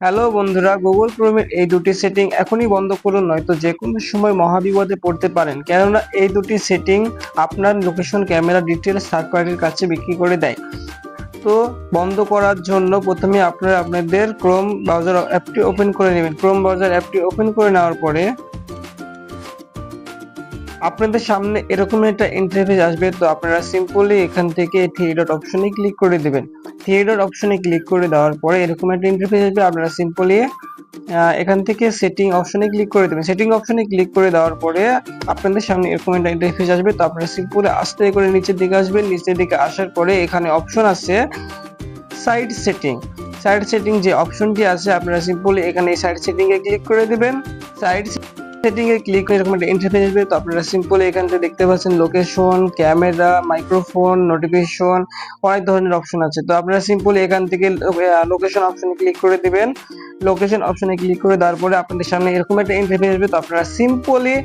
Hello বন্ধুরা Google ক্রোমের এই দুটি সেটিং এখনই বন্ধ করুন, নয়তো যে কোনো সময় মহাবিপদে পড়তে পারেন। কেননা এই দুটি সেটিং আপনার লোকেশন ক্যামেরা ডিটেলস থার্ড পার্টির কাছে বিক্রি করে দেয়। তো বন্ধ করার জন্য প্রথমে আপনারা আপনাদের ক্রোম ব্রাউজার অ্যাপটি ওপেন করে নেবেন। ক্রোম ব্রাউজার অ্যাপটি ওপেন করে নেওয়ার পরে আপনাদের সামনে এরকম একটা ইন্টারফেস আসবে, তো আপনারা সিম্পলি এখান থেকে থ্রি ডট অপশনে ক্লিক করে দেবেন। থ্রি ডট অপশনে ক্লিক করে দেওয়ার পরে এরকম একটা ইন্টারফেস আসবে, আপনারা সিম্পলি এখান থেকে সেটিং অপশনে ক্লিক করে দেবেন। সেটিং অপশনে ক্লিক করে দেওয়ার পরে আপনাদের সামনে এরকম একটা ইন্টারফেস আসবে, তো আপনারা সিম্পলি আস্তে করে নিচের দিকে আসবেন। নিচের দিকে আসার পরে এখানে অপশন আছে সাইড সেটিং সাইড সেটিং যে অপশনটি আছে, আপনারা সিম্পলি এখানে সাইড সেটিং এ ক্লিক করে দিবেন। সাইড সেটিং এ ক্লিক করে এরকম একটা ইন্টারফেস আসবে, তো আপনারা সিম্পলি এখান থেকে দেখতে পাচ্ছেন লোকেশন ক্যামেরা মাইক্রোফোন নোটিফিকেশন অনেক ধরনের অপশন আছে। তো আপনারা সিম্পল এখান থেকে লোকেশন অপশনে ক্লিক করে দিবেন। লোকেশন অপশনে ক্লিক করে তারপরে পরে আপনাদের সামনে এরকম একটা ইন্টারফেস আসবে, তো আপনারা সিম্পলি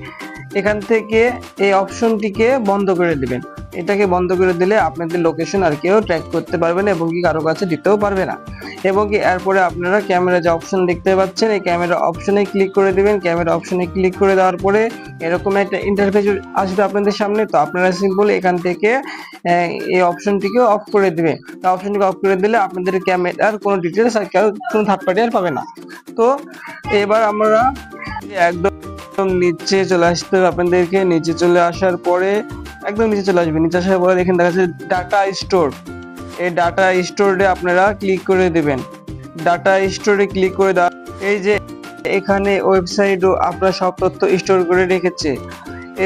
এখান থেকে এই অপশনটিকে বন্ধ করে দিবেন। এটাকে বন্ধ করে দিলে আপনাদের লোকেশন আর কেউ ট্র্যাক করতে পারবে না এবং কি কারও কাছে দিতেও পারবে না। এবং কি এরপরে আপনারা ক্যামেরা যে অপশন দেখতে পাচ্ছেন, এই ক্যামেরা অপশনে ক্লিক করে দিবেন। ক্যামেরা অপশনে ক্লিক করে দেওয়ার পরে এরকম একটা ইন্টারফেস আসবে আপনাদের সামনে। তো আপনারা সিম্পলি এখান থেকে এই অপশনটিকে অফ করে দিবেন তো অপশনটিকে অফ করে দিলে আপনাদের ক্যামেরার কোনো ডিটেলস আর কেউ কোনো থার্ড পার্টি আর পাবে না। তো এবার আমরা একদম নিচে চলে আসতে হবে আপনাদেরকে। নিচে চলে আসার পরে একদম নিচে চলে আসবে। নিচে আসার পরে দেখেন দেখা যাচ্ছে ডাটা স্টোর এই ডাটা স্টোরে আপনারা ক্লিক করে দেবেন। ডাটা স্টোরে ক্লিক করে দেওয়া এই যে এখানে ওয়েবসাইটও আপনার সব তথ্য স্টোর করে রেখেছে।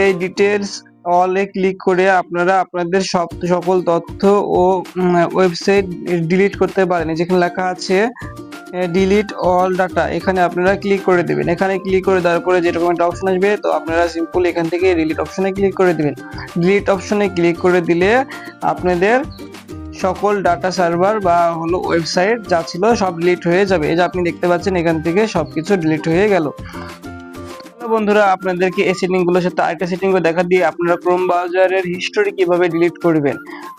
এই ডিটেলস অলে ক্লিক করে আপনারা আপনাদের সব সকল তথ্য ও ওয়েবসাইট ডিলিট করতে পারেন। যেখানে লেখা আছে ডিলিট অল ডাটা এখানে আপনারা ক্লিক করে দেবেন। এখানে ক্লিক করে দেওয়ার পরে যেরকম একটা অপশন আসবে, তো আপনারা সিম্পল এখান থেকে ডিলিট অপশনে ক্লিক করে দিবেন। ডিলিট অপশনে ক্লিক করে দিলে আপনাদের সকল ডাটা সার্ভার বা হলো ওয়েবসাইট যা ছিল সব ডিলিট হয়ে যাবে। এই যে আপনি দেখতে পাচ্ছেন এখান থেকে সব কিছু ডিলিট হয়ে গেল। বন্ধুরা, আপনাদেরকে এই সেটিংগুলো সাথে আরেকটা সেটিং দেখা দিয়ে আপনারা ক্রোম ব্রাউজারের হিস্টোরি কীভাবে ডিলিট করবেন।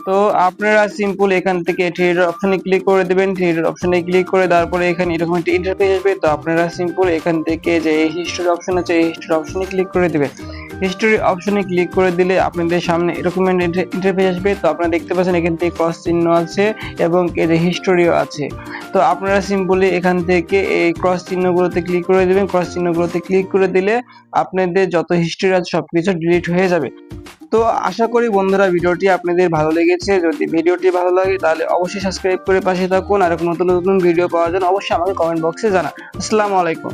তো আপনারা সিম্পল এখান থেকে থ্রিডর অপশনে ক্লিক করে দেবেন। থ্রিডর অপশনে ক্লিক করে তারপরে এখানে এরকম একটা ইন্টারফেস আসবে। তো আপনারা সিম্পল এখান থেকে যে এই হিস্টোরি অপশন আছে, এই হিস্টোরি অপশনে ক্লিক করে দেবেন। হিস্টোরি অপশনে ক্লিক করে দিলে আপনাদের সামনে এরকম ইন্টারফেস আসবে। তো আপনারা দেখতে পাচ্ছেন এখান থেকে ক্রস চিহ্ন আছে এবং যে হিস্টোরিও আছে। তো আপনারা সিম্পলি এখান থেকে এই ক্রস চিহ্নগুলোতে ক্লিক করে দেবেন। ক্রস চিহ্নগুলোতে ক্লিক করে দিলে আপনাদের যত হিস্ট্রি আছে সবকিছু ডিলিট হয়ে যাবে। তো আশা করি বন্ধুরা ভিডিওটি আপনাদের ভালো লেগেছে। যদি ভিডিওটি ভালো লাগে তাহলে অবশ্যই সাবস্ক্রাইব করে পাশে থাকুন। আর নতুন নতুন ভিডিও পাওয়ার জন্য অবশ্যই আমাকে কমেন্ট বক্সে জানান। আসসালামু আলাইকুম।